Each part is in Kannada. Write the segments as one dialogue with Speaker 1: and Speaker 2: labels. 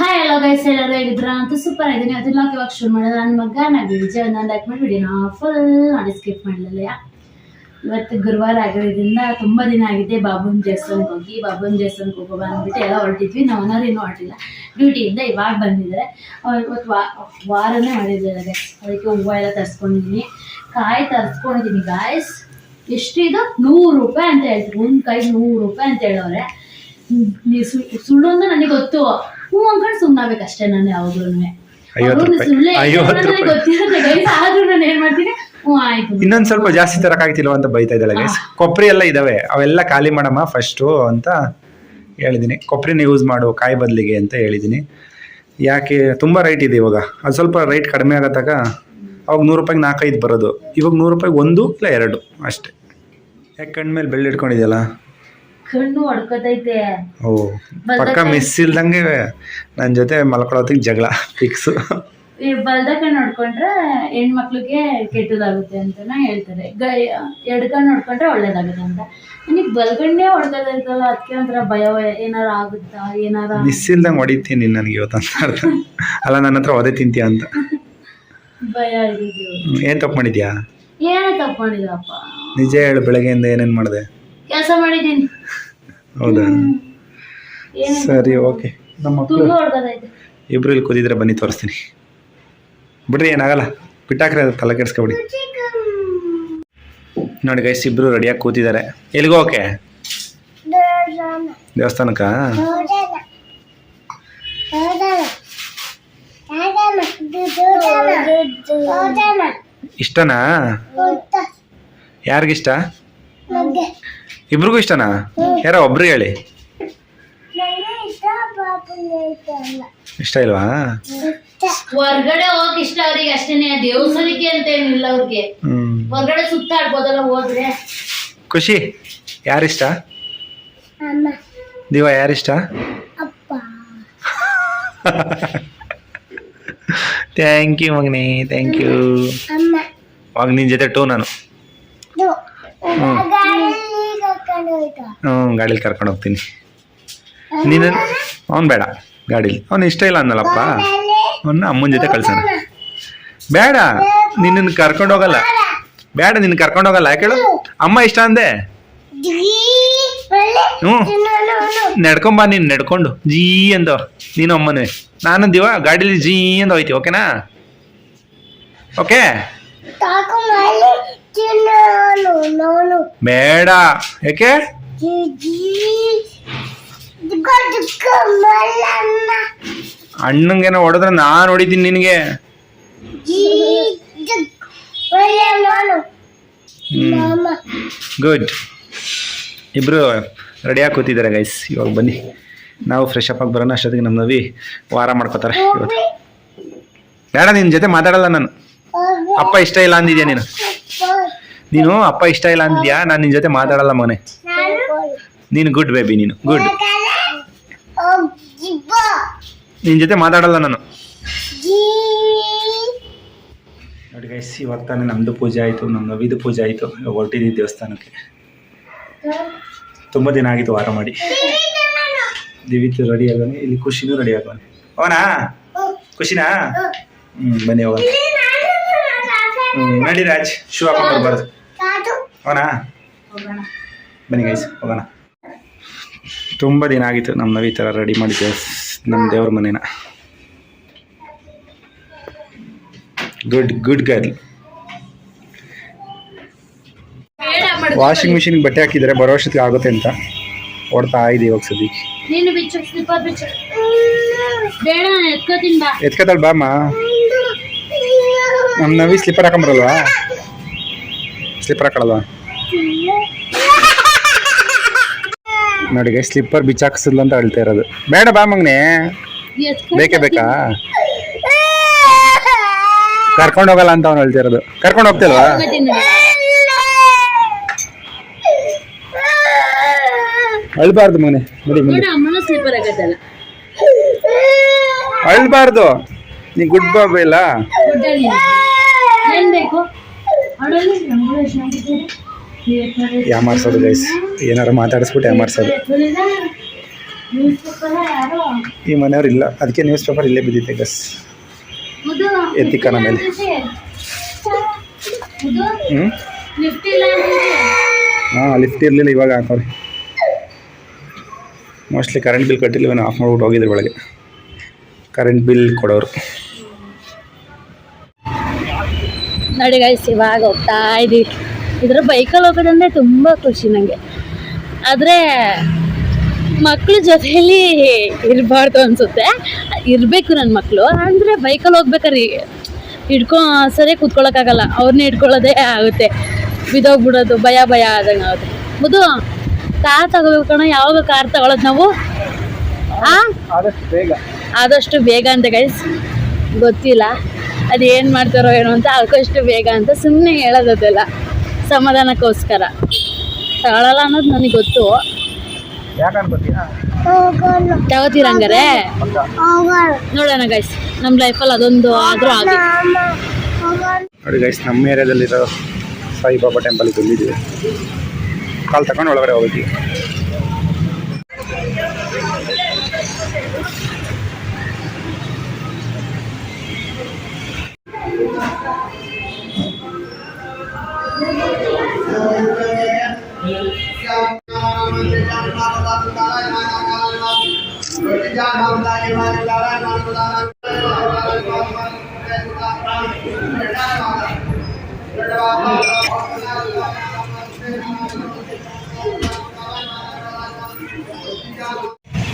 Speaker 1: ಹಾಯ್ ಎಲ್ಲ ಗೈಸ್ ಎಲ್ಲರೂ ಹೇಗಿದ್ರ ಅಂತ ಸೂಪರ್ ಆಗಿದ್ದೀನಿ. ಅದನ್ನ ಇವಾಗ ಶುರು ಮಾಡೋದು. ನನ್ನ ಮಗ ನಾನು ವಿಜಯ ನಾನು ಲೈಕ್ ಮಾಡಿ ವಿಡಿಯೋನ ಫುಲ್ ನಾನು ಸ್ಕಿಪ್ ಮಾಡಲಿಲ್ಲ. ಇವತ್ತು ಗುರುವಾರ ಆಗಿರೋದ್ರಿಂದ ತುಂಬ ದಿನ ಆಗಿದೆ. ಬಾಬುನ್ ದೇವಸ್ಥಾನಕ್ಕೆ ಹೋಗಿ, ಬಾಬುನ್ ದೇವಸ್ಥಾನಕ್ಕೆ ಹೋಗೋ ಬಂದ್ಬಿಟ್ಟು ಎಲ್ಲ ಹೊರಟಿದ್ವಿ. ನಾವು ಓನರ್ ಏನು ಹೊರಟಿಲ್ಲ. ಡ್ಯೂಟಿಯಿಂದ ಇವಾಗ ಬಂದಿದ್ದಾರೆ. ಇವತ್ತು ವಾ, ವಾರನೇ ಮಾಡಿದ್ದಾರೆ. ಅದಕ್ಕೆ ಹೂವು ಎಲ್ಲ ತರಿಸ್ಕೊಂಡಿದ್ದೀನಿ ಕಾಯಿ ತರಿಸ್ಕೊಂಡಿದ್ದೀನಿ ಗಾಯ್ಸ್ ಎಷ್ಟಿದು? ನೂರು ರೂಪಾಯಿ ಅಂತ ಹೇಳ್ತೀವಿ ಒಂದು ಕಾಯಿ ನೂರು ರೂಪಾಯಿ ಅಂತ ಹೇಳೋರೆ. ನೀವು ಸುಳ್ಳು ಅಂದ್ರೆ ನನಗೆ ಗೊತ್ತು. ಹ್ಞೂ ಅನ್ಕೊಂಡು ಸುಮ್ಮನಾಗ್ಬೇಕಷ್ಟೇ ನಾನು ಯಾವಾಗ್ಲೂ
Speaker 2: ಇನ್ನೊಂದ್ ಸ್ವಲ್ಪ ಜಾಸ್ತಿ ತರಕಾಗ್ತಿಲ್ವ ಅಂತ ಬೈತಾ ಇದ್ದಾಳೆ ಗೈಸ್ ಕೊಬ್ಬರಿ ಎಲ್ಲ ಇದಾವೆ ಅವೆಲ್ಲ ಖಾಲಿ ಮಾಡಮ್ಮ ಫಸ್ಟು ಅಂತ ಹೇಳಿದ್ದೀನಿ ಕೊಬ್ಬರಿನ ಯೂಸ್ ಮಾಡು ಕಾಯಿ ಬದಲಿಗೆ ಅಂತ ಹೇಳಿದ್ದೀನಿ ಯಾಕೆ ತುಂಬ ರೈಟ್ ಇದೆ ಇವಾಗ. ಅದು ಸ್ವಲ್ಪ ರೈಟ್ ಕಡಿಮೆ ಆಗತ್ತಾಗ ಅವಾಗ ನೂರು ರೂಪಾಯಿಗೆ ನಾಲ್ಕೈದು ಬರೋದು. ಇವಾಗ ನೂರು ರೂಪಾಯಿಗೆ ಒಂದು ಇಲ್ಲ ಎರಡು ಅಷ್ಟೇ. ಯಾಕೆ ಕಣ್ಮೇಲೆ ಬೆಳ್ಳಿ ಇಟ್ಕೊಂಡಿದೆಯಲ್ಲ
Speaker 1: ಕಣ್ಣು ಹೊಡ್ಕೊತೈತೆ
Speaker 2: ಓ ಪಕ್ಕ ಮಿಸ್ ಇಲ್ದಂಗೆ ನನ್ನ ಜೊತೆ ಮಲ್ಕೊಳ್ಳೋದಕ್ಕೆ ಜಗಳ ಫಿಕ್ಸ್
Speaker 1: ಈ ಬಲ್ದ ಕಣ್ಣು ನೋಡ್ಕೊಂಡ್ರೆ ಹೆಣ್ಮಕ್ಳಿಗೆ ಕೆಟ್ಟದಾಗುತ್ತೆ ಅಂತಾನೆ ಹೇಳ್ತಾರೆ. ಎಡ್ ಕಣ್ಣು ನೋಡ್ಕೊಂಡ್ರೆ ಒಳ್ಳೇದಾಗುತ್ತೆ ಅಂತ. ನನಗೆ ಬಲ್ಗಣ್ಣೆ ಹೊಡ್ಕೋತೈತಲ್ಲ ಅದಕ್ಕೆ ಒಂಥರ ಭಯ ಭಯ ಏನಾರ ಆಗುತ್ತಾ ಏನಾರ
Speaker 2: ಮಿಸ್ ಇಲ್ದಂಗೆ ಹೊಡಿತೀನಿ ನನಗೆ ಇವತ್ತು ಅಂತ ಅರ್ಥ. ಅಲ್ಲ ನನ್ನ ಹತ್ರ ಒದೆ ತಿಂತೀಯ ಅಂತ.
Speaker 1: ಭಯ ಇದ್ದು
Speaker 2: ಏನು ತಪ್ಪು ಮಾಡಿದ್ಯಾ?
Speaker 1: ಏನೇ ತಪ್ಕೊಂಡಿದಪ್ಪ
Speaker 2: ನಿಜ ಹೇಳು ಬೆಳಗ್ಗೆಯಿಂದ ಏನೇನು ಮಾಡಿದೆ?
Speaker 1: ಕೆಲಸ ಮಾಡಿದ್ದೀನಿ.
Speaker 2: ಹೌದಾ? ಸರಿ ಓಕೆ. ನಮ್ಮ ಮಕ್ಕಳು ಇಬ್ರು ಇಲ್ಲಿ ಕೂತಿದ್ರೆ ಬನ್ನಿ ತೋರಿಸ್ತೀನಿ. ಬಿಡ್ರಿ ಏನಾಗಲ್ಲ. ಬಿಟ್ಟಾಕ್ರೆ ಅದು ತಲೆ ಕೆಡಿಸ್ಕೊಬಿಡಿ. ನೋಡಿ ಗೈಸ್ ಇಬ್ರು ರೆಡಿಯಾಗಿ ಕೂತಿದ್ದಾರೆ. ಎಲ್ಲಿಗೆ ಓಕೆ? ದೇವಸ್ಥಾನಕ್ಕ? ಇಷ್ಟನಾ? ಯಾರಿಗಿಷ್ಟ? ಇಬ್ರಿಗೂ ಇಷ್ಟನಾ? ಯಾರ ಒಬ್ರು ಹೇಳಿ. ಇಷ್ಟ ಇಲ್ವಾ?
Speaker 1: ಹೊರ್ಗಡೆ ಹೋಗಕ್ ಇಷ್ಟ ಅವ್ರಿಗೆ ಅಷ್ಟೇನೆ ದೇವಸ್ಥಾನಕ್ಕೆ ಅಂತ ಏನಿಲ್ಲ ಅವ್ರಿಗೆ.
Speaker 2: ಹ್ಮ್.
Speaker 1: ಹೊರ್ಗಡೆ ಸುತ್ತಾಡ್ಬೋದಲ್ಲ ಹೋದ್ರೆ.
Speaker 2: ಖುಷಿ. ಯಾರಿಷ್ಟ? ದಿವ ಯಾರಿಷ್ಟ? ಥ್ಯಾಂಕ್ ಯು ಮಗ್ನಿ. ಥ್ಯಾಂಕ್ ಯು ಅವಾಗ ನಿನ್ನ ಜೊತೆ ಟೂ ನಾನು. ಹ್ಞೂ ಗಾಡೀಲಿ ಕರ್ಕೊಂಡು ಹೋಗ್ತೀನಿ. ನೀನು? ಅವ್ನು ಬೇಡ ಗಾಡೀಲಿ. ಅವ್ನು ಇಷ್ಟ ಇಲ್ಲ ಅನ್ನಲ್ಲಪ್ಪ ಅವನ್ನ ಅಮ್ಮನ ಜೊತೆ ಕಳ್ಸೋಣ. ಬೇಡ ನಿನ್ನನ್ನು ಕರ್ಕೊಂಡು ಹೋಗಲ್ಲ. ಬೇಡ ನಿನ್ನ ಕರ್ಕೊಂಡು ಹೋಗಲ್ಲ. ಯಾಕೆ ಹೇಳು? ಅಮ್ಮ ಇಷ್ಟ ಅಂದೆ. ಹ್ಞೂ ನಡ್ಕೊಂಬಾ ನೀನು ನಡ್ಕೊಂಡು. ಜೀ ಅಂದ ನೀನು ಅಮ್ಮನೇ. ನಾನು ದಿವ ಗಾಡೀಲಿ ಜೀ ಅಂತ ಹೋಯ್ತಿ ಓಕೆನಾ? ಓಕೆ? ಬೇಡ ಯಾಕೆ? ಅಣ್ಣಂಗೇನೋ ಹೊಡೆದ್ರೆ ನಾನು ಹೊಡಿತೀನಿ ನಿನಗೆ. ಗುಡ್ ಇಬ್ರು ರೆಡಿಯಾಗಿ ಕೂತಿದ್ದಾರೆ ಗೈಸ್ ಇವಾಗ ಬನ್ನಿ. ನಾವು ಫ್ರೆಶ್ ಅಪ್ ಆಗಿ ಬರೋಣ. ಅಷ್ಟೊತ್ತಿಗೆ ನಮ್ಮ ನವಿ ವಾರ ಮಾಡ್ಕೋತಾರೆ ಇವತ್ತು. ಬೇಡ ನಿನ್ನ ಜೊತೆ ಮಾತಾಡಲ್ಲ ನಾನು. ಅಪ್ಪ ಇಷ್ಟ ಇಲ್ಲ ಅಂದಿದ್ಯಾ ನೀನು? ನೀನು ಅಪ್ಪ ಇಷ್ಟ ಇಲ್ಲ ಅಂದಿದ್ಯಾ ನಾನು ನಿನ್ನ ಜೊತೆ ಮಾತಾಡಲ್ಲ ಮಗನೆ. ನೀನು ಗುಡ್ ಬೇಬಿ ನೀನು ಗುಡ್ ನಿನ್ನ ಜೊತೆ ಮಾತಾಡಲ್ಲ ನಾನು. ನೋಡಿ ಗೈಸ್ ಇವಾಗ ನಮ್ಮದು ಪೂಜೆ ಆಯಿತು ನಮ್ಮ ನವಿದು ಪೂಜೆ ಆಯಿತು. ಹೊರಟಿದ್ದೀವಿ ದೇವಸ್ಥಾನಕ್ಕೆ. ತುಂಬ ದಿನ ಆಗಿತ್ತು ವಾರ ಮಾಡಿ. ದಿವಿತ್ ರೆಡಿ ಆಗೋಣ ಇಲ್ಲಿ ಖುಷಿನೂ ರೆಡಿ ಆಗೋಣ ಅವನಾ ಖುಷಿನಾ? ಹ್ಞೂ ಬನ್ನಿ ಹೋಗೋಣ. ನಡಿ ರಾಜ್, ಶೂ ಹಾಕೊಂಡು ಬರ್ಬಾರ್ದು.
Speaker 1: ಹೋಗೋಣ?
Speaker 2: ಬನ್ನಿ ಗೈಸ್ ಹೋಗೋಣ. ತುಂಬ ದಿನ ಆಗಿತ್ತು ನಮ್ಮ ನವಿ ಥರ ರೆಡಿ ಮಾಡಿದ್ದೆ ನಮ್ಮ ದೇವ್ರ ಮನೇನ. ಗುಡ್ ಗುಡ್ ಗರ್ಲ್ ವಾಷಿಂಗ್ ಮಿಷಿನ್ಗೆ ಬಟ್ಟೆ ಹಾಕಿದ್ರೆ ಬರೋ ಅಷ್ಟೊತ್ತಿಗೆ ಆಗುತ್ತೆ ಅಂತ ಓಡ್ತಾ ಇದೆ ಇವಾಗ ಸದ್ಯಕ್ಕೆ.
Speaker 1: ಎತ್ಕೋತಾಳ ಬಾ.
Speaker 2: ಎತ್ಕತಾಳ ಬಾಮ್ಮ ನಮ್ಮ ನವಿ ಸ್ಲಿಪ್ಪರ್ ಹಾಕೊಂಬರಲ್ವಾ ಸ್ಲಿಪ್ಪರ್ ಹಾಕೊಳ್ಳಲ್ವಾ ನೋಡಿ ಗೈ ಸ್ಲಿಪ್ಪರ್ ಬಿಚ್ಚಾಕ್ಸಿಲ್ಲ ಅಂತ ಹೇಳ್ತಾ ಇರೋದು. ಬೇಡ ಬಾ ಮಗನೇ. ಬೇಕೇ ಬೇಕಾ? ಕರ್ಕೊಂಡು ಹೋಗಲ್ಲ ಅಂತ ಅವ್ನು ಹೇಳ್ತಾ ಇರೋದು. ಕರ್ಕೊಂಡು ಹೋಗ್ತಿಲ್ವಾ. ಅಳ್ಬಾರ್ದು ಮಗನೆ. ನೋಡಿ ಮುಂದೆ ಅಳ್ಬಾರ್ದು. ನೀ ಗುಡ್ ಬಾಬ್ ಇಲ್ಲ
Speaker 1: ಬೇಕು?
Speaker 2: ಯಾಮಾರ್ಸೋದು ಗೈಸ್ ಏನಾರು ಮಾತಾಡಿಸ್ಬಿಟ್ಟು ಯಾಮಾರ್ಸೋದು ಈ ಮನೆಯವ್ರು ಇಲ್ಲ. ಅದಕ್ಕೆ ನ್ಯೂಸ್ ಪೇಪರ್ ಇಲ್ಲೇ ಬಿದ್ದಿದೆ ಗಸ್
Speaker 1: ಎತ್ತಿಕ್ಕ
Speaker 2: ನಮ್ಮ ಮೇಲೆ. ಹ್ಞೂ. ಹಾಂ ಲಿಫ್ಟ್ ಇರಲಿಲ್ಲ ಇವಾಗ ಹಾಕೋರಿ. ಮೋಸ್ಟ್ಲಿ ಕರೆಂಟ್ ಬಿಲ್ ಕಟ್ಟಿಲ್ಲ ಇವನು ಆಫ್ ಮಾಡ್ಬಿಟ್ಟು ಹೋಗಿದ್ರು ಒಳಗೆ ಕರೆಂಟ್ ಬಿಲ್ ಕೊಡೋರು.
Speaker 1: ನೋಡಿ ಗೈಸ್ ಇವಾಗ ಹೋಗ್ತಾ ಇದ್ದೀವಿ ಇದ್ರ ಬೈಕಲ್ಲಿ ಹೋಗೋದಂದ್ರೆ ತುಂಬ ಖುಷಿ ನನಗೆ ಆದರೆ ಮಕ್ಕಳ ಜೊತೆಯಲ್ಲಿ ಇರಬಾರ್ದು ಅನಿಸುತ್ತೆ. ಇರಬೇಕು ನನ್ನ ಮಕ್ಕಳು ಅಂದರೆ ಬೈಕಲ್ಲಿ ಹೋಗ್ಬೇಕಾರೆ ಹಿಡ್ಕೊ ಸರಿಯಾಗಿ ಕೂತ್ಕೊಳ್ಳೋಕ್ಕಾಗಲ್ಲ ಅವ್ರನ್ನೇ ಹಿಡ್ಕೊಳ್ಳೋದೇ ಆಗುತ್ತೆ. ಬಿದೋಗ್ಬಿಡೋದು ಭಯ ಭಯ ಆದಂಗೆ ಆಗುತ್ತೆ. ಮುದು ಕಾರ್ ತಗೋಬೇಕು ಕಣ ಯಾವಾಗ ಕಾರ್ ತಗೊಳ್ಳೋದು ನಾವು?
Speaker 2: ಆದಷ್ಟು ಬೇಗ.
Speaker 1: ಆದಷ್ಟು ಬೇಗ ಅಂತ ಗೈಸ್ ಗೊತ್ತಿಲ್ಲ. ಅದು ಏನು ಮಾಡ್ತಾರೋ ಏನೋ ಅಂತ ಆಲ್ಕೋಷ್ಟು ಬೇಗ ಅಂತ ಸುಮ್ಮನೆ ಹೇಳೋದಲ್ಲ ಸಮಾಧಾನಕ್ಕೋಸ್ಕರ. ತಗೊಳಲ್ಲ ಅನ್ನೋದು ನನಗೆ ಗೊತ್ತು.
Speaker 2: ತಗೋತೀರಂಗಾರೆ ಅನ್ಕೋತೀಯಾ
Speaker 1: ತಗೋತೀರ ಹಂಗಾರೆ? ನೋಡೋಣ ಗೈಸ್ ನಮ್ಮ ಲೈಫಲ್ಲಿ ಅದೊಂದು ಆದರೂ ಆಗಿ.
Speaker 2: ನೋಡಿ ಗೈಸ್ ನಮ್ಮ ಏರಿಯಾದಲ್ಲಿರೋ ಸಾಯಿಬಾಬಾ ಟೆಂಪಲ್ಗೆ ಬಂದಿದ್ದೀವಿ. ಕಾಲ್ ತಗೊಂಡು ಒಳಗಡೆ ಹೋಗ್ತೀವಿ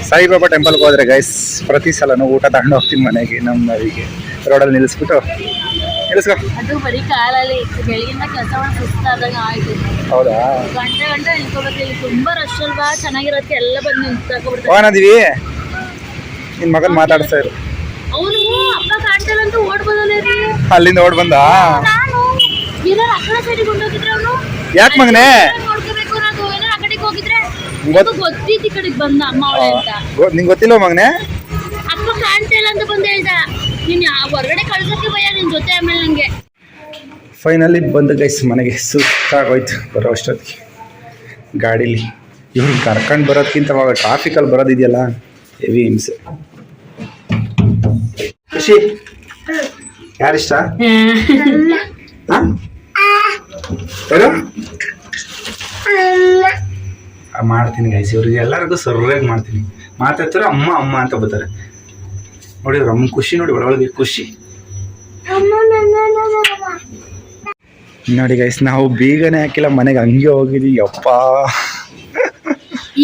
Speaker 2: ಸಾಯಿಬಾಬಾ ಟೆಂಪಲ್ಗೆ ಹೋದ್ರೆ ಗೈಸ್ ಪ್ರತಿ ಸಲನೂ ಊಟ ತಗೊಂಡು ಹೋಗ್ತೀನಿ ಮನೆಗೆ ನಮ್ಮ ಮನೆಗೆ ರೋಡಲ್ಲಿ ನಿಲ್ಲಿಸ್ಬಿಟ್ಟು
Speaker 1: ಅದು ಬರೀ ಕಾಲಲ್ಲಿ ಬೆಳಗಿಂದ ಕೆಲಸ ಮಾಡಿ ಸುಸ್ತಾದಂಗೆ ಆಯ್ತು.
Speaker 2: ಹೌದಾ?
Speaker 1: ಗಂಟೆ ಗಂಟೆ ನಿಂತ್ಕೋಬೇಕು. ಇಲ್ಲಿ ತುಂಬ ರಶ್ ಅಲ್ವಾ ಚೆನ್ನಾಗಿರತ್ತೆ ಎಲ್ಲ ಬಂದು ನಿಂತ್ಕೊಬಿಡ್ತಾರೆ
Speaker 2: ಹೋಗೋಣದೀವಿ ನಿನ್ನ ಮಗನ ಮಾತಾಡಿಸ್ತಾ ಇರು.
Speaker 1: ಅವನು ಅಪ್ಪ ಕಾಣ್ತಲ್ಲ ಅಂತ ಓಡ್ಬೋದಲ್ಲ ರೀ
Speaker 2: ಅಲ್ಲಿಂದ ಓಡ್ ಬಂದ?
Speaker 1: ನಾನು ಏನಾರು ಆ ಕಡೆ ಸೈಡಿಗೆ ಅವನು?
Speaker 2: ಯಾಕೆ ಮಗನೇ?
Speaker 1: ನೋಡ್ಕೋಬೇಕು ನಾನು ಏನಾರು ಆ ಕಡೆಗೆ ಹೋಗಿದ್ರೆ
Speaker 2: ಗೊತ್-
Speaker 1: ಅದು ಗೊತ್ತಿತ್ತು ಈ ಕಡೆಗೆ ಬಂದ ಅಮ್ಮ ಅವಳೆ ಅಂತ.
Speaker 2: ನಿಂಗೆ ಗೊತ್ತಿಲ್ಲ ಮಗನೇ?
Speaker 1: ಅಪ್ಪ ಕಾಣ್ತಾ ಇಲ್ಲ ಅಂತ ಬಂದ ಹೇಳ್ದ. ನೀನ್ ಹೊರಗಡೆ ಕಳ್ಸೋಕೆ ಭಯ ನಿನ್ನ ಜೊತೆ ಆಮೇಲೆ ನನಗೆ
Speaker 2: ಫೈನಲಿ ಬಂದು ಗೈಸ್ ಮನೆಗೆ ಸುಸ್ತಾಗೋಯ್ತು. ಬರೋ ಅಷ್ಟೊತ್ತಿಗೆ. ಗಾಡೀಲಿ ಇವ್ರು ಕರ್ಕೊಂಡು ಬರೋದಕ್ಕಿಂತ ಅವಾಗ ಟ್ರಾಫಿಕಲ್ಲಿ ಬರೋದಿದೆಯಲ್ಲ ಹೆವಿ ಹಿಂಸೆ ಖುಷಿ. ಯಾರಿಷ್ಟ? ಯಾರು ಮಾಡ್ತೀನಿ ಗೈಸ್ ಇವ್ರಿಗೆ ಎಲ್ಲರಿಗೂ ಸರ್ಯಾಗಿ ಮಾಡ್ತೀನಿ. ಮಾತಾಡ್ತಾರೆ ಅಮ್ಮ ಅಮ್ಮ ಅಂತ ಬರ್ತಾರೆ. ನೋಡಿ ಅವ್ರ ಅಮ್ಮ ಖುಷಿ ನೋಡಿ ಒಳಗೆ ಖುಷಿ. ನೋಡಿ ಗೈಸ್ ನಾವು ಬೀಗನೆ ಹಾಕಿಲ್ಲ ಮನೆಗೆ ಹಂಗೆ ಹೋಗಿದ್ವಿ ಯಪ್ಪ.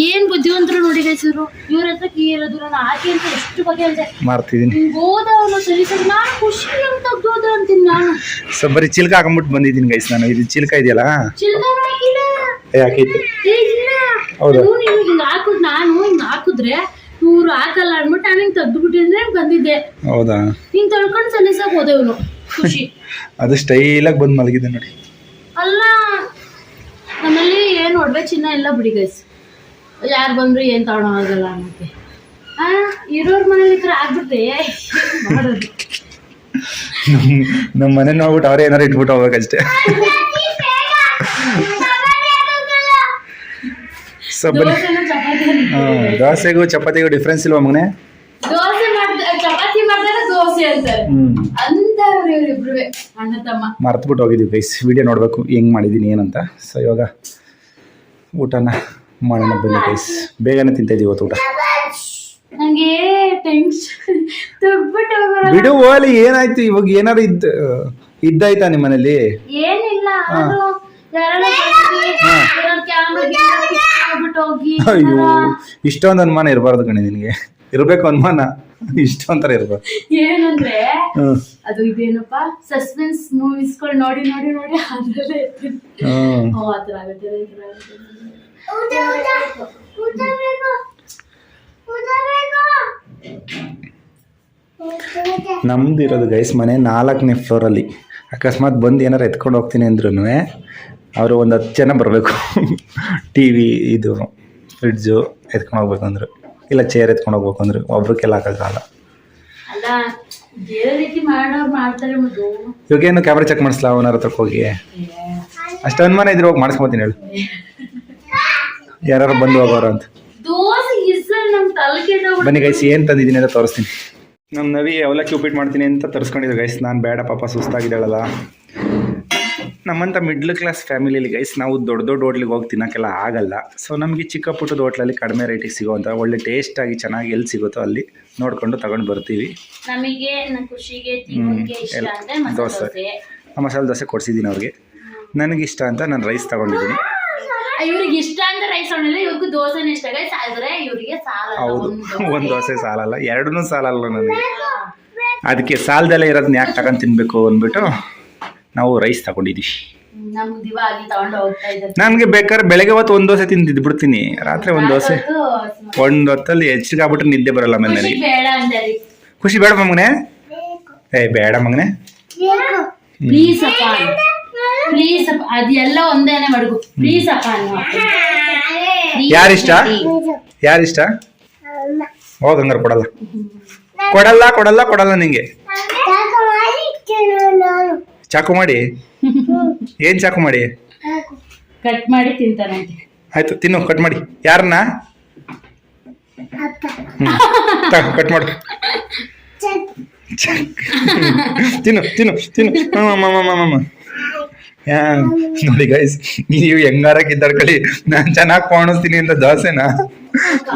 Speaker 1: ಏನ್ ಬುದ್ಧಿವಂತರು ನೋಡಿ ಗೈಸರು ಇವ್ರ? ಹತ್ರ ಕೀ ಇರೋದು ನಾನು ಆಕೆ ಅಂತ ಎಷ್ಟು ಬಗ್ಗೆ ಹೇಳ್ದೆ
Speaker 2: ಮಾಡ್ತಿದ್ದೀನಿ
Speaker 1: ಹೋದವನು ಸರಿ ಸರಿ ನಾನು ಖುಷಿ ಅಂತ ತೆಗ್ದೋದ ಅಂತೀನಿ ನಾನು.
Speaker 2: ಸೊ ಬರೀ ಚಿಲ್ಕ ಹಾಕೊಂಬಿಟ್ಟು ಬಂದಿದ್ದೀನಿ ಗೈಸ್ ನಾನು. ಇದು ಚಿಲ್ಕ ಇದೆಯಲ್ಲ?
Speaker 1: ಚಿಲ್ಕ ಹಾಕಿಲ್ಲ.
Speaker 2: ಏ, ಹಾಕೈತೆ.
Speaker 1: ಏ, ಇಲ್ಲ.
Speaker 2: ಹೌದಾ?
Speaker 1: ನೀನು ಹಿಂಗ್ ಹಿಂಗ್ ಹಾಕುದ್ ನಾನು. ಹಿಂಗ್ ಹಾಕುದ್ರೆ ಇವ್ರು ಹಾಕಲ್ಲ ಅಂದ್ಬಿಟ್ಟು ನಾನು ಹಿಂಗ್ ತೆಗ್ದು ಬಿಟ್ಟಿದ್ರೆ ಬಂದಿದ್ದೆ.
Speaker 2: ಹೌದಾ?
Speaker 1: ಹಿಂಗ್ ತೊಳ್ಕೊಂಡು ಸಲ್ಲಿಸಕ್ ಹೋದೆ ಇವನು. ಖುಷಿ.
Speaker 2: ಅದು ಸ್ಟೈಲಾಗಿ ಬಂದು ಮಲಗಿದೆ ನೋಡಿ.
Speaker 1: ಅಲ್ಲ ನಮ್ಮಲ್ಲಿ ಏನು ಒಡವೆ ಚಿನ್ನ ಎಲ್ಲ ಬಿಡಿ ಗೈಸ್ ಯಾರು ಬಂದ್ರು ಏನು ತಗೊಳೋ ಆಗಲ್ಲ ಅನ್ನಕ್ಕೆ ಆ ಇರೋರ್ ಮನೇಲಿ ಇದ್ರೆ ಆಗ್ಬಿಟ್ರೆ ಏನ್ ಮಾಡೋದು.
Speaker 2: ನಮ್ಮ ಮನೆ ನೋಡ್ಬಿಟ್ಟು ಅವ್ರೇ ಏನಾರು ಇಟ್ಬಿಟ್ಟು ಹೋಗ್ಬೇಕಷ್ಟೇ ಸೊ ಬನ್ನಿ
Speaker 1: ದೋಸೆನ
Speaker 2: ದೋಸೆಗೂ ಚಪಾತಿಗೂ ಡಿಫ್ರೆನ್ಸ್ ಇಲ್ವಾ ಮಗನೇ?
Speaker 1: ದೋಸೆ ಮಾಡ್ದ ಚಪಾತಿ ಮಾಡಿದಾಗ ದೋಸೆ ಅಂತಾರೆ. ಇವ್ರಿಬ್ರು ಅಣ್ಣ ತಮ್ಮ.
Speaker 2: ಮರ್ತ್ಬಿಟ್ಟು ಹೋಗಿದ್ದೀವಿ ಗೈಸ್ ವಿಡಿಯೋ ನೋಡಬೇಕು ಹೆಂಗ್ ಮಾಡಿದ್ದೀನಿ ಏನಂತ. ಸೊ ಇವಾಗ ಊಟನ ಮಾಡೋಣ ಬನ್ನಿ ಗೈಸ್ ಬೇಗನೆ ತಿಂತಾಯಿದ್ದೀವಿ ಇವತ್ತು ಊಟ.
Speaker 1: ನಂಗೆ ಟೆನ್ಷನ್ ತುಗ್ಬಿಟ್ಟು
Speaker 2: ಬಿಡು ಓಲಿ ಏನಾಯ್ತು? ಇವಾಗ ಏನಾರು ಇದ್ದ ಇದ್ದಾಯ್ತಾ ನಿಮ್ಮನೇಲಿ?
Speaker 1: ಏನಿಲ್ಲ ಅದು
Speaker 2: ಅಯ್ಯೋ ಇಷ್ಟೊಂದು ಅನುಮಾನ ಇರಬಾರ್ದು ಕಣೆ ನಿನಗೆ. ಇರಬೇಕು ಅನುಮಾನ. ಇಷ್ಟೊಂಥರ ಇರಬಾರ್ದು
Speaker 1: ಏನಂದ್ರೆ
Speaker 2: ಹ್ಞೂ
Speaker 1: ಅದು ಇದೇನಪ್ಪ? ಸಸ್ಪೆನ್ಸ್ ಮೂವೀಸ್ಗಳು ನೋಡಿ ನೋಡಿ ನೋಡಿ ಅದ್ರಲ್ಲೇ ಇರ್ತೀನಿ.
Speaker 2: ಹ್ಞೂ
Speaker 1: ಓ ಆ ಥರ ಆಗುತ್ತೆ ಈ ಥರ
Speaker 2: ನಮ್ದು ಇರೋದು ಗೈಸ್ ಮನೆ ನಾಲ್ಕನೇ ಫ್ಲೋರಲ್ಲಿ ಅಕಸ್ಮಾತ್ ಬಂದು ಏನಾರ ಎತ್ಕೊಂಡು ಹೋಗ್ತೀನಿ ಅಂದ್ರೂ ಅವರು ಒಂದು ಹತ್ತು ಜನ ಬರಬೇಕು. ಟಿ ವಿ ಇದು ಫ್ರಿಡ್ಜು ಎತ್ಕೊಂಡು ಹೋಗ್ಬೇಕು ಅಂದ್ರೆ ಇಲ್ಲ ಚೇರ್ ಎತ್ಕೊಂಡು ಹೋಗ್ಬೇಕು ಅಂದ್ರೆ ಒಬ್ರಿಗೆಲ್ಲ ಹಾಕೋಕ್ಕಾಗಲ್ಲ.
Speaker 1: ಅಲ್ಲ
Speaker 2: ಏನು ಕ್ಯಾಮ್ರಾ ಚೆಕ್ ಮಾಡಿಸ್ಲಾ? ಅವನರ ಹತ್ರಕ್ಕೆ ಹೋಗಿ. ಅಷ್ಟು ಅನುಮಾನ ಇದ್ರೆ ಹೋಗಿ ಮಾಡಿಸ್ಕೊತೀನಿ ಹೇಳು. ಯಾರು ಬಂದು ಹೋಗೋರು ಅಂತ. ಬನ್ನಿ ಗೈಸ್ ಏನು ತಂದಿದ್ದೀನಿ ಅಂತ ತೋರಿಸ್ತೀನಿ. ನಮ್ಮ ನವಿ ಅವಲಕ್ಕಿ ಉಪ್ಪಿಟ್ಟು ಮಾಡ್ತೀನಿ ಅಂತ ತರಿಸ್ಕೊಂಡಿದ್ರು ಗೈಸ್ ನಾನು ಬೇಡ ಪಾಪ ಸುಸ್ತಾಗಿದ್ದಾಳಲ್ಲ. ನಮ್ಮಂಥ ಮಿಡ್ಲ್ ಕ್ಲಾಸ್ ಫ್ಯಾಮಿಲಿಲಿ ಗೈಸ್ ನಾವು ದೊಡ್ಡ ದೊಡ್ಡ ಹೋಟ್ಲಿಗೆ ಹೋಗಿ ತಿನ್ನೋಕ್ಕೆಲ್ಲ ಆಗಲ್ಲ. ಸೊ ನಮಗೆ ಚಿಕ್ಕ ಪುಟ್ಟದ ಹೋಟ್ಲಲ್ಲಿ ಕಡಿಮೆ ರೇಟಿಗೆ ಸಿಗೋವಂಥ ಒಳ್ಳೆ ಟೇಸ್ಟಾಗಿ ಚೆನ್ನಾಗಿ ಎಲ್ಲಿ ಸಿಗುತ್ತೋ ಅಲ್ಲಿ ನೋಡಿಕೊಂಡು ತಗೊಂಡು ಬರ್ತೀವಿ.
Speaker 1: ನಮಗೆ ಖುಷಿಗೆ ಇಷ್ಟ
Speaker 2: ದೋಸೆ. ಮಸಾಲೆ ದೋಸೆ ಕೊಡಿಸಿದ್ದೀನಿ ಅವ್ರಿಗೆ. ನನಗಿಷ್ಟ ಅಂತ ನಾನು ರೈಸ್ ತಗೊಂಡಿದ್ದೀನಿ.
Speaker 1: ಇವ್ರಿಗೆ ಇಷ್ಟ ಅಂತ ರೈಸ್ ಇವ್ರಿಗೂ ದೋಸೆನೇ ಇಷ್ಟ. ಗೈಸ್ ಆದರೆ ಇವರಿಗೆ ಸಾಲ
Speaker 2: ಹೌದು. ಒಂದು ದೋಸೆ. ಸಾಲಲ್ಲ. ಎರಡೂ ಸಾಲಲ್ಲ ನನಗೆ. ಅದಕ್ಕೆ ಸಾಲದಲ್ಲೇ ಇರೋದನ್ನ ಯಾಕೆ ತಗೊಂಡು ತಿನ್ನಬೇಕು ಅಂದ್ಬಿಟ್ಟು ನಾವು ರೈಸ್ ತಗೊಂಡಿದ್ದೀವಿ ನನ್ಗೆ ಬೇಕಾದ್ರೆ ಬೆಳಗ್ಗೆ ಹೊತ್ತು ಒಂದು ದೋಸೆ ತಿಂದಿದ್ದು ಬಿಡ್ತೀನಿ. ರಾತ್ರಿ ಒಂದು ದೋಸೆ. ಒಂದು ಹೊತ್ತಲ್ಲಿ ಹೆಚ್ಚಿಗೆ ಆಗ್ಬಿಟ್ರೆ ನಿದ್ದೆ ಬರಲ್ಲ ನನಗೆ
Speaker 1: ಅಂದ್ರಿ
Speaker 2: ಖುಷಿ ಬೇಡ ಮಗನೆ? ಏ ಬೇಡ ಮಗನೆ.
Speaker 1: ಪ್ಲೀಸ್ ಅಪ್ಪ ಪ್ಲೀಸ್ ಅಪ್ಪ ಅದೆಲ್ಲ ಒಂದೇನೆ ಮಡಗು. ಪ್ಲೀಸ್ ಅಪ್ಪ ನೀವು Please
Speaker 2: ಯಾರಿಷ್ಟ? ಯಾರಿಷ್ಟ ಹೋಗಂಗಾರ ಹಂಗಾರೆ ಕೊಡಲ್ಲ. ಕೊಡಲ್ಲ ಕೊಡಲ್ಲ ಕೊಡಲ್ಲ ನಿಂಗೆ. ಚಾಕು ಮಾಡಿ. ಏನ್ ಚಾಕು ಮಾಡಿ?
Speaker 1: ಕಟ್ ಮಾಡಿ ತಿಂತಾನಂತೆ
Speaker 2: ಆಯ್ತು ತಿನ್ನು ಕಟ್ ಮಾಡಿ. ಯಾರನ್ನ? ಕಟ್ ಮಾಡು. ತಿನ್ನು ತಿನ್ನು ತಿನ್ನು. ನೋಡಿ ಗೈಸ್ ನೀವು ಹೆಂಗಾರ ಕಿದ್ದಾಡ್ಕೊಳ್ಳಿ ನಾನ್ ಚೆನ್ನಾಗಿ ಕಾಣಿಸ್ತೀನಿ ಅಂತ ದೋಸೆನ.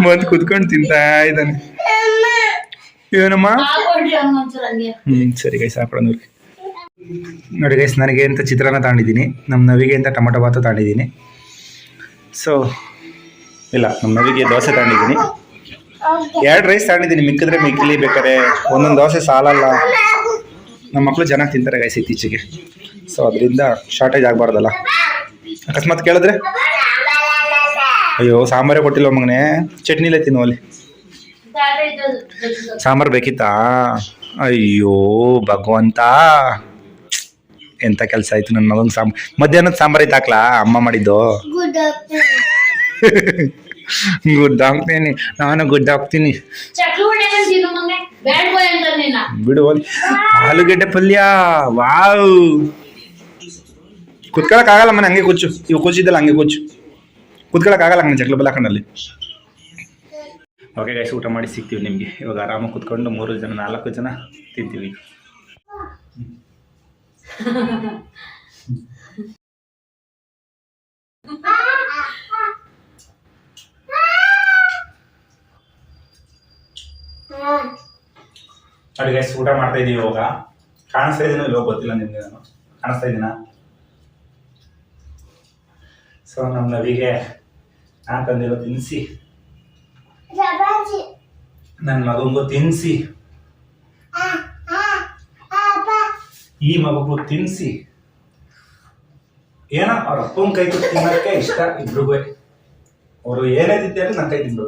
Speaker 2: ಬಂದು ಕುತ್ಕೊಂಡು ತಿಂತಾ ಇದ್ದಾನೆ. ಏನಮ್ಮ?
Speaker 1: ಹಾಕೊಡ್ರಿ
Speaker 2: ಹ್ಮ್ ಸರಿ ಗೈಸ್ ಹಾಕೊಂಡು ನೋಡಿ ಗೈಸ್ ನನಗೆ ಅಂತ ಚಿತ್ರಾನ್ನ ತಗೊಂಡಿದ್ದೀನಿ. ನಮ್ಮ ನವಿಗೆ ಅಂತ ಟೊಮೊಟೊ ಭಾತ ತಗೊಂಡಿದ್ದೀನಿ. ಸೊ ಇಲ್ಲ ನಮ್ಮ ನವಿಗೆ ದೋಸೆ ತಗೊಂಡಿದ್ದೀನಿ. ಎರಡು ರೈಸ್ ತಗೊಂಡಿದ್ದೀನಿ. ಮಿಕ್ಕಿದ್ರೆ ಮಿಕ್ಕಿಲಿ ಬೇಕಾದ್ರೆ ಒಂದೊಂದು ದೋಸೆ ಸಾಲಲ್ಲ. ನಮ್ಮ ಮಕ್ಕಳು ಚೆನ್ನಾಗಿ ತಿಂತಾರೆ ಗೈಸ್ ಇತ್ತೀಚೆಗೆ. ಸೊ ಅದರಿಂದ ಶಾರ್ಟೇಜ್ ಆಗಬಾರ್ದಲ್ಲ. ಅಕಸ್ಮಾತ್ ಕೇಳಿದ್ರೆ? ಅಯ್ಯೋ, ಸಾಂಬಾರೇ ಕೊಟ್ಟಿಲ್ಲ ಮಗನೇ? ಚಟ್ನಿಲೇ ತಿನ್ನು ಅಲ್ಲಿ. ಸಾಂಬಾರು ಬೇಕಿತ್ತಾ? ಅಯ್ಯೋ, ಭಗವಂತ. ಎಂತ ಕೆಲಸ ಆಯ್ತು? ನನ್ನ ಮಗನ್ ಸಾಂಬ್ ಮಧ್ಯಾಹ್ನದ ಸಾಂಬಾರ್ ಐತೆ ಹಾಕ್ಲಾ ಅಮ್ಮ ಮಾಡಿದ್ದು? ಗುಡ್ ಹಾಕ್ತೀನಿ ನಾನು ಗುಡ್ ಹಾಕ್ತೀನಿ ಬಿಡು ಆಲೂಗಡ್ಡೆ ಆಲೂಗೆಡ್ಡೆ ಪಲ್ಯ. ವಾವ್. ಕುತ್ಕೊಳಕ್ ಆಗಲ್ಲ ಮನೆ ಹಂಗೆ ಕೊಚ್ಚು ಇವು ಕೂಚಿದ್ದಲ್ಲ ಹಂಗೆ ಕೊಚ್ಚು ಕುತ್ಕೊಳಕ್ ಆಗಲ್ಲ ಹಂಗೆ ಚಕ್ಲ ಬಲ್ಲ ಹಾಕೊಂಡಲ್ಲಿ ಓಕೆ ಗೈಸ್ ಊಟ ಮಾಡಿ ಸಿಗ್ತೀವಿ ನಿಮಗೆ. ಇವಾಗ ಆರಾಮಾಗಿ ಕುತ್ಕೊಂಡು ಮೂರು ಜನ ನಾಲ್ಕು ಜನ ತಿಂತೀವಿ. ನೋಡಿ ಗೈಸ್ ಊಟ ಮಾಡ್ತಾ ಇದೀವಿ ಇವಾಗ. ಕಾಣಿಸ್ತಾ ಇದೀನೋ ಇಲ್ಲೋ ಗೊತ್ತಿಲ್ಲ ನಿಮ್ಗೆ ನಾನು ಕಾಣಿಸ್ತಾ ಇದೀನ? ಸೊ ನಮ್ಮ ನವಿಗೆ ನಾನು ತಂದಿರೋ ತಿನ್ನಿಸಿ ನನ್ನ ಮಗಂಗೂ ತಿನ್ನಿಸಿ ಈ ಮಗು ತಿನ್ನಿಸಿ ಏನೋ ಅವ್ರ ಅಪ್ಪನ ಕೈ ತುತ್ತು ತಿನ್ನೋಕ್ಕೆ ಇಷ್ಟ ಇಬ್ರಿಗೂ. ಅವರು ಏನೇ ತಿಂತಾರೆ ನನ್ನ ಕೈ ತಿಂದು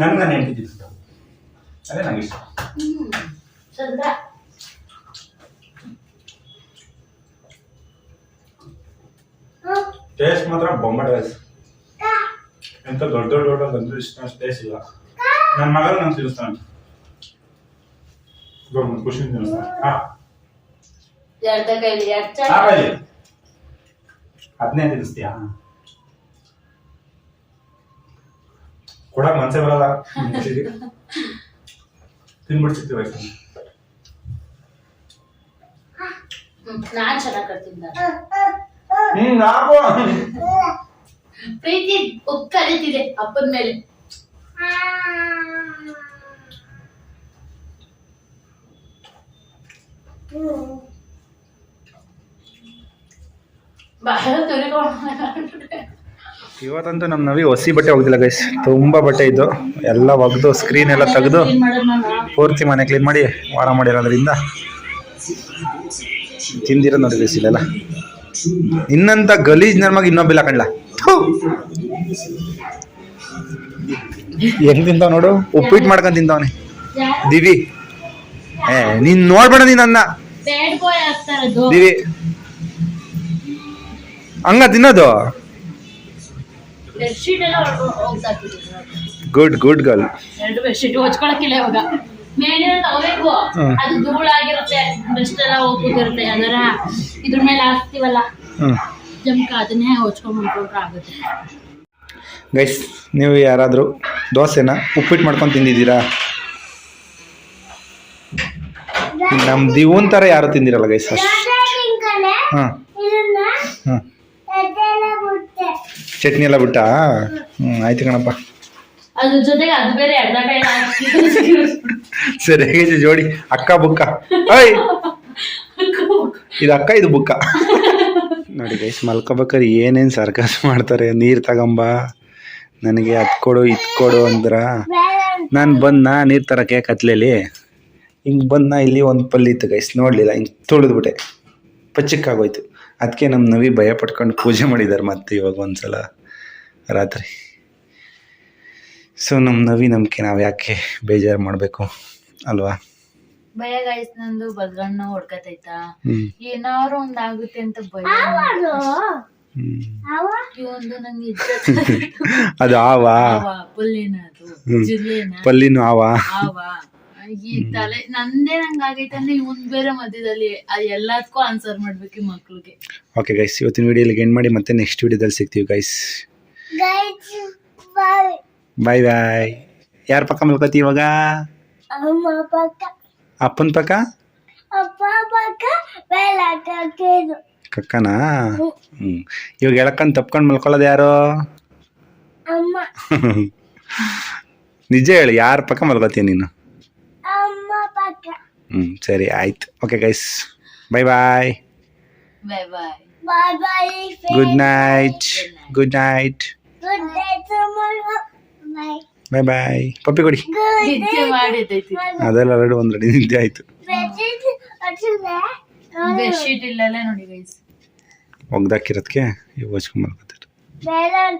Speaker 2: ನನ್ನ ನಾನು ಹೆಂಡತಿ ತಿಂತ ಅದೇ ನಂಗೆ ಇಷ್ಟ. ಟೇಸ್ಟ್ ಮಾತ್ರ ಬೊಂಬ ಟೇಸ್ಟ್ ಎಂತ ದೊಡ್ಡ ದೊಡ್ಡ ದೊಡ್ಡ ಅಂದ್ರೆ ಇಷ್ಟ ಟೇಸ್ಟ್ ಇಲ್ಲ ನನ್ನ ಮಗಳು ನಾನು ತಿನ್ನಿಸ್ತಾನೆ. ಖುಷಿ ತಿನ್ನಿಸ್ತಾನೆ ಹಾ
Speaker 1: ಕೈಲಿ
Speaker 2: ಆಗಲಿ ತಿನ್ನಿಸ್ತೀಯಾ ಕೊಡಕ್ ಮನ್ಸೆ ಬರಲ್ಲ ತಿನ್ಬಿಡ್ಸಿರ್ತೀವಿ ವಯಸ್ಸು
Speaker 1: ನಾನ್ ಚೆನ್ನಾಗ್ ಕಟ್ತಿದ್ದ ಪ್ರೀತಿ ಉಕ್ಕ ಕರೀತಿದೆ ಅಪ್ಪನ ಮೇಲೆ
Speaker 2: ಇವತ್ತಂತೂ ನಮ್ಮ ನವಿ ಹೊಸಿ ಬಟ್ಟೆ ಹೋಗಿಲ್ಲ ಗೈಸ್ ತುಂಬಾ ಬಟ್ಟೆ ಇದ್ದು, ಎಲ್ಲ ಒಗ್ದು ಸ್ಕ್ರೀನ್ ಎಲ್ಲ ತೆಗೆದು? ಪೂರ್ತಿ ಮನೆ ಕ್ಲೀನ್ ಮಾಡಿ, ವಾರ ಮಾಡಿರೋದ್ರಿಂದ ತಿಂದಿರೋ ನೋಡಿ ಗೈಸ್ ಇಲ್ಲೆಲ್ಲ. ಇನ್ನಂತ ಗಲೀಜ್ ನರ್ಮಾಗ ಇನ್ನೊಬ್ಬಿಲ್ಲ ಕಣ್ಲ? ಹೆಂಗ್ ತಿಂತಾವ ನೋಡು? ಉಪ್ಪಿಟ್ಟು ಮಾಡ್ಕೊಂಡ್ ತಿಂತಾವನೆ ದಿವಿ. ಏ, ನೀನ್ ನೋಡ್ಬೇಡ ನೀನ್ ನನ್ನ
Speaker 1: ಬ್ಯಾಡ್ ಬಾಯ್ ಆಗ್ತಾರದು
Speaker 2: ದಿವಿ. ಹಂಗ ತಿನ್ನೋದು?
Speaker 1: ಬೆಡ್ಶೀಟ್ ಎಲ್ಲ ಹೋಗ್ತಾಕಿದ್ರು
Speaker 2: ಗುಡ್ ಗುಡ್ ಗರ್ಲ್
Speaker 1: ಎರಡು ಬೆಡ್ಶೀಟ್ ಹೊಚ್ಕೊಳಕಿಲ್ಲ ಇವಾಗ. ಮೇಲೆ ತಗೋಬೇಕು
Speaker 2: ಹ್ಮ್.
Speaker 1: ಅದು ಧೂಳಾಗಿರುತ್ತೆ ಡಸ್ಟ್ ಎಲ್ಲ ಹೋಗ್ಬಿಟ್ಟಿರುತ್ತೆ ಅದರ ಇದ್ರ ಮೇಲೆ ಹಾಕ್ತಿವಲ್ಲ? ಜಮ್ಕ ಅದನ್ನೇ ಹೊಚ್ಕೊಂಡ್ ಮಾಡ್ಕೊಂಡ್ರೆ ಆಗುತ್ತೆ.
Speaker 2: ಗೈಸ್ ನೀವು ಯಾರಾದರೂ ದೋಸೆನ ಉಪ್ಪಿಟ್ಟು ಮಾಡ್ಕೊಂಡು ತಿಂದಿದ್ದೀರಾ? ನಮ್ಮ ದಿವನ್ ಥರ ಯಾರು ತಿಂದಿರಲ್ಲ ಗೈಸ್ ಅಷ್ಟು. ಹಾಂ. ಹಾಂ. ಚಟ್ನಿ ಎಲ್ಲ ಬಿಟ್ಟಾ? ಹ್ಞೂ ಆಯ್ತು ಕಣಪ್ಪ.
Speaker 1: ಅದ್ರ ಜೊತೆಗೆ ಅದು ಬೇರೆ ಅರ್ಧ
Speaker 2: ಸರಿ ಜೋಡಿ? ಅಕ್ಕ ಬುಕ್ಕ. ಓಯ್ ಇದು ಅಕ್ಕ ಇದು ಬುಕ್ಕ. ನೋಡಿ ಗೈಸ್ ಮಲ್ಕೋಬೇಕಾದ್ರೆ ಏನೇನು ಸರ್ಕಸ್ ಮಾಡ್ತಾರೆ? ನೀರು ತಗೊಂಬ. ನನಗೆ ಅದು ಕೊಡು ಇದು ಕೊಡು ಅಂದ್ರ. ನಾನು ಬಂದ ನೀರು ತರಕ್ಕೆ ಕತ್ಲೇಲಿ ಹಿಂಗೆ ನಾ ಇಲ್ಲಿ ಒಂದು ಪಲ್ಲಿ ಇತ್ತು ಗೈಸ್ ನೋಡಲಿಲ್ಲ ಹಿಂಗೆ ತುಳಿದ್ಬಿಟ್ಟೆ ಪಚ್ಚಕ್ಕಾಗೋಯ್ತು. ಅದಕ್ಕೆ ನಮ್ಮ ನವಿ ಭಯ ಪಟ್ಕೊಂಡು ಪೂಜೆ ಮಾಡಿದ್ದಾರೆ ಮತ್ತೆ ಇವಾಗ ಒಂದ್ಸಲ ರಾತ್ರಿ. ಸೊ ನಮ್ಮ ನವಿ ನಂಬಿಕೆ ನಾವು ಯಾಕೆ ಬೇಜಾರು ಮಾಡಬೇಕು ಅಲ್ವಾ?
Speaker 1: ಭಯ ಗಾಯ್ಸ್ ನಂದು ಬಲ್ಗಣ್ಣ ಹೊಡ್ಕತೈತಾ.
Speaker 2: ಏನಾದ್ರು
Speaker 1: ಏನಾರು ಒಂದ್ ಆಗುತ್ತೆ ಅಂತ ಭಯ ಒಂದು ನಂಗೆ
Speaker 2: ಅದು ಆವಾ?
Speaker 1: ಪಲ್ಲಿನ ಪುಲ್ಲಿನ ಅದು. ಜಿಲ್ಲೆನ.
Speaker 2: ಪಲ್ಲಿನೂ ಆವಾ?
Speaker 1: ಆವ. ಈ ತಲೆ ನಂದೇ ನಂಗೆ ಆಗೈತೆ ಅಂದ್ರೆ ಇವನ್ ಬೇರೆ ಮಧ್ಯದಲ್ಲಿ ಎಲ್ಲದಕ್ಕೂ ಆನ್ಸರ್ ಮಾಡ್ಬೇಕು ಈ ಮಕ್ಳಿಗೆ.
Speaker 2: ಓಕೆ ಗೈಸ್ ಇವತ್ತಿನ ವಿಡಿಯೋಲಿ ಎಂಡ್ ಮಾಡಿ. ಮತ್ತೆ ನೆಕ್ಸ್ಟ್ ವಿಡಿಯೋದಲ್ಲಿ ಸಿಗ್ತೀವಿ ಗೈಸ್ ಬಾಯ್ ಬಾಯ್ ಯಾರ ಪಕ್ಕ ಮಲ್ಕೋತಿ ಇವಾಗ? ಅಪ್ಪನ ಪಕ್ಕ? ಕಕ್ಕನಾ? ಹ್ಞೂ ಇವಾಗ ಎಳಕ್ಕಂತ ತಪ್ಕೊಂಡು ಮಲ್ಕೊಳ್ಳೋದು ಯಾರು? ನಿಜ ಹೇಳಿ ಯಾರ ಪಕ್ಕ ಮಲ್ಕೋತೀಯ ನೀನು? ಹ್ಞೂ ಸರಿ ಆಯ್ತು. Okay guys bye bye
Speaker 1: bye bye
Speaker 3: Bye bye.
Speaker 2: Good night good night
Speaker 3: Good day tomorrow. Bye.
Speaker 2: Bye bye ಪಪ್ಪಿ ಕೊಡಿ.
Speaker 3: Good
Speaker 1: ನಿದ್ದೆ ಮಾಡಿದ್ದೈತಿ.
Speaker 2: ಅದೆಲ್ಲ ಎರಡು ಒಂದು ರೆಡಿ ನಿದ್ದೆ ಆಯಿತು.
Speaker 3: Bedsheet or there?
Speaker 1: ಬೆಡ್ಶೀಟ್ ಇಲ್ಲಲ್ಲ ನೋಡಿ ಗೈಸ್
Speaker 2: ಒಗ್ದಾಕಿರೋದಕ್ಕೆ ಮಲ್ಕೋತಾರೆ
Speaker 3: than